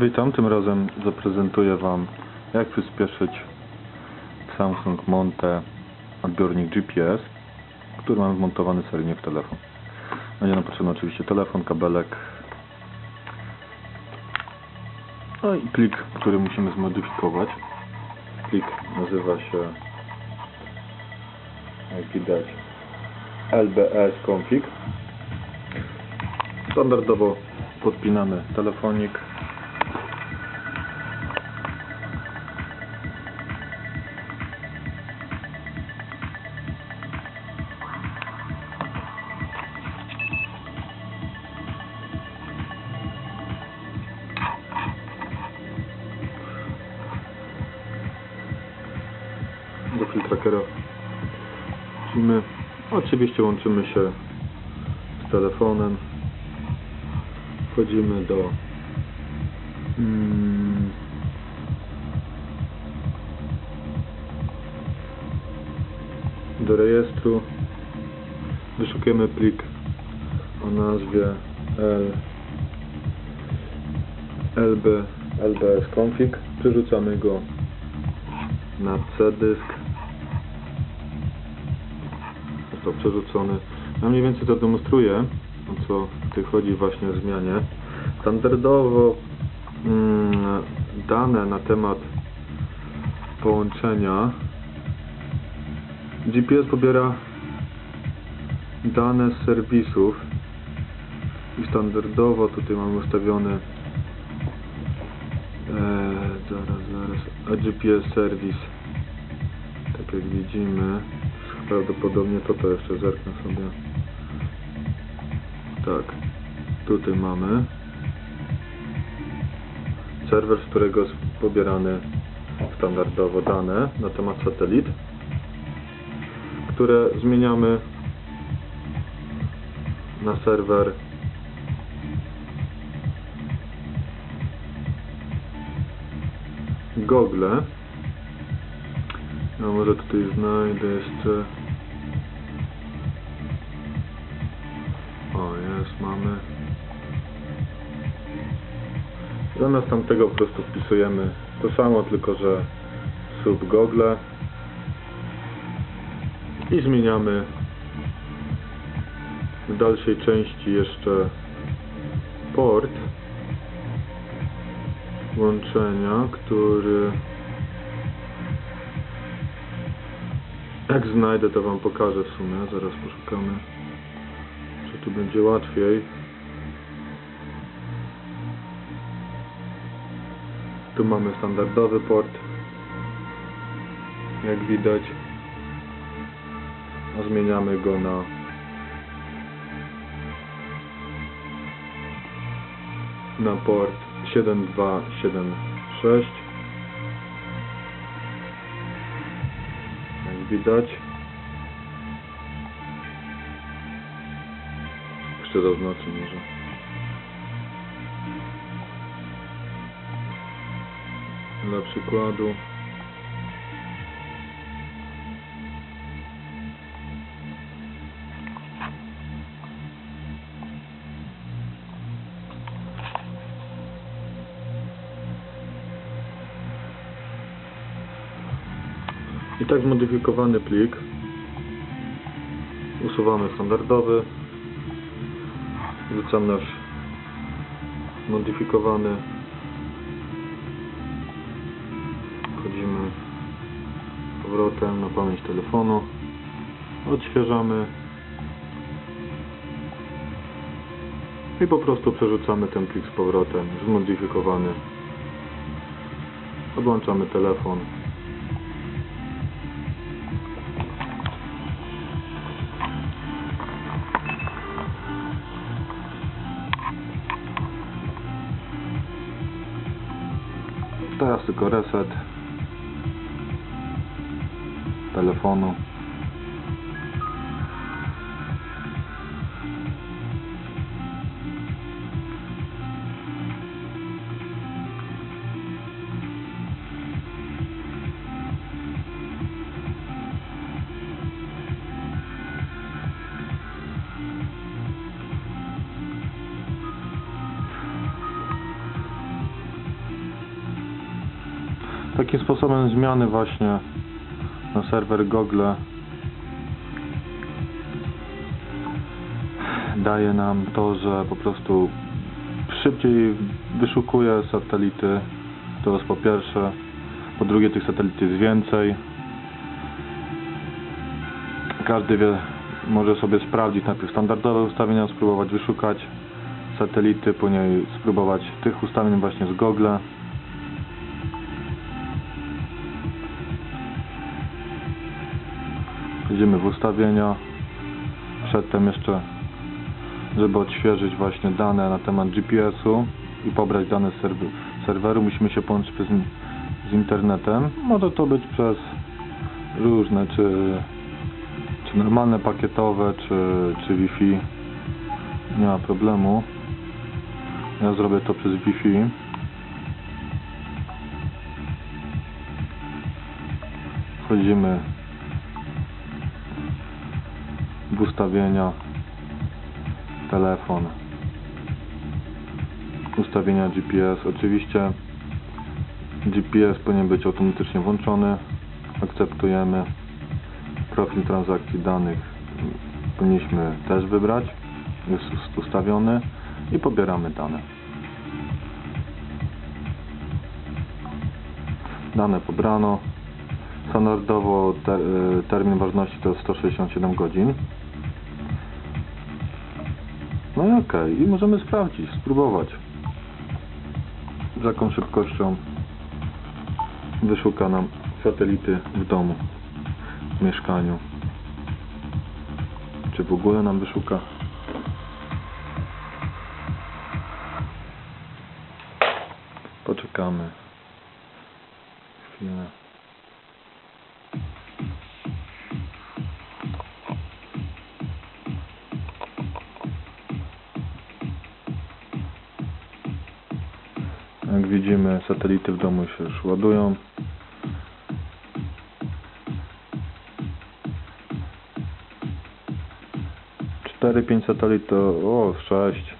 Witam, tym razem zaprezentuję Wam jak przyspieszyć Samsung Monte odbiornik GPS, który mamy wmontowany seryjnie w telefon. Będzie nam potrzebny oczywiście telefon, kabelek, no i plik, który musimy zmodyfikować. Plik nazywa się, jak widać, lbs config. Standardowo podpinamy telefonik. Wchodzimy. Oczywiście łączymy się z telefonem. Wchodzimy do mm, do rejestru. Wyszukujemy plik o nazwie L, lb, lbs config. Przerzucamy go na C-dysk. Został przerzucony. Ja mniej więcej to demonstruję, o co tutaj chodzi właśnie w zmianie. Standardowo mm, dane na temat połączenia GPS pobiera dane z serwisów i standardowo tutaj mamy ustawiony e, zaraz, zaraz a GPS serwis tak jak widzimy prawdopodobnie to to jeszcze zerknę sobie tak tutaj mamy serwer, z którego jest pobierany standardowo dane na temat satelit które zmieniamy na serwer Google. Ja może tutaj znajdę jeszcze. O, jest, mamy. Zamiast tamtego po prostu wpisujemy to samo, tylko że sub Google i zmieniamy w dalszej części jeszcze port łączenia, który jak znajdę to Wam pokażę w sumie, zaraz poszukamy czy tu będzie łatwiej. Tu mamy standardowy port jak widać. A zmieniamy go na na port 7276 widać. Jeszcze zaznaczę może. Dla przykładu I tak zmodyfikowany plik. Usuwamy standardowy. Wrzucam nasz modyfikowany. Wchodzimy powrotem na pamięć telefonu. Odświeżamy. I po prostu przerzucamy ten plik z powrotem zmodyfikowany. Odłączamy telefon Teraz tylko reset telefonu. Takim sposobem zmiany właśnie na serwer Google daje nam to, że po prostu szybciej wyszukuje satelity. To jest po pierwsze. Po drugie tych satelit jest więcej. Każdy wie, może sobie sprawdzić najpierw standardowe ustawienia, spróbować wyszukać satelity, później spróbować tych ustawień właśnie z Google. Idziemy w ustawienia. Przedtem jeszcze, żeby odświeżyć właśnie dane na temat GPS-u i pobrać dane z serw- serweru, musimy się połączyć przez, z internetem. Może to być przez różne, czy, czy normalne pakietowe, czy, czy Wi-Fi. Nie ma problemu. Ja zrobię to przez Wi-Fi. Wchodzimy w ustawienia telefon. Ustawienia GPS oczywiście GPS powinien być automatycznie włączony. Akceptujemy. Profil transakcji danych powinniśmy też wybrać. Jest ustawiony i pobieramy dane. Dane pobrano. Standardowo te, y, termin ważności to jest 167 godzin no i okej, i możemy sprawdzić, spróbować z jaką szybkością wyszuka nam satelity w domu, w mieszkaniu. Czy w ogóle nam wyszuka? Poczekamy chwilę. Jak widzimy, satelity w domu się już ładują. Cztery, pięć satelit to o, sześć.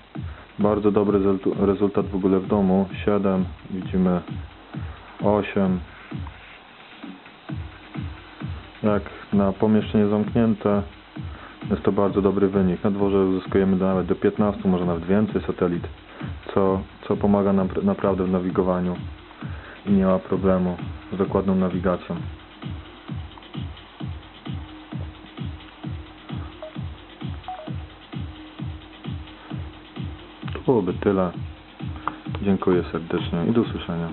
Bardzo dobry rezultat w ogóle w domu. Siedem, widzimy osiem. Jak na pomieszczenie zamknięte jest to bardzo dobry wynik. Na dworze uzyskujemy nawet do 15, może nawet więcej satelit, co, co pomaga nam pr- naprawdę w nawigowaniu i nie ma problemu z dokładną nawigacją. To byłoby tyle. Dziękuję serdecznie i do usłyszenia.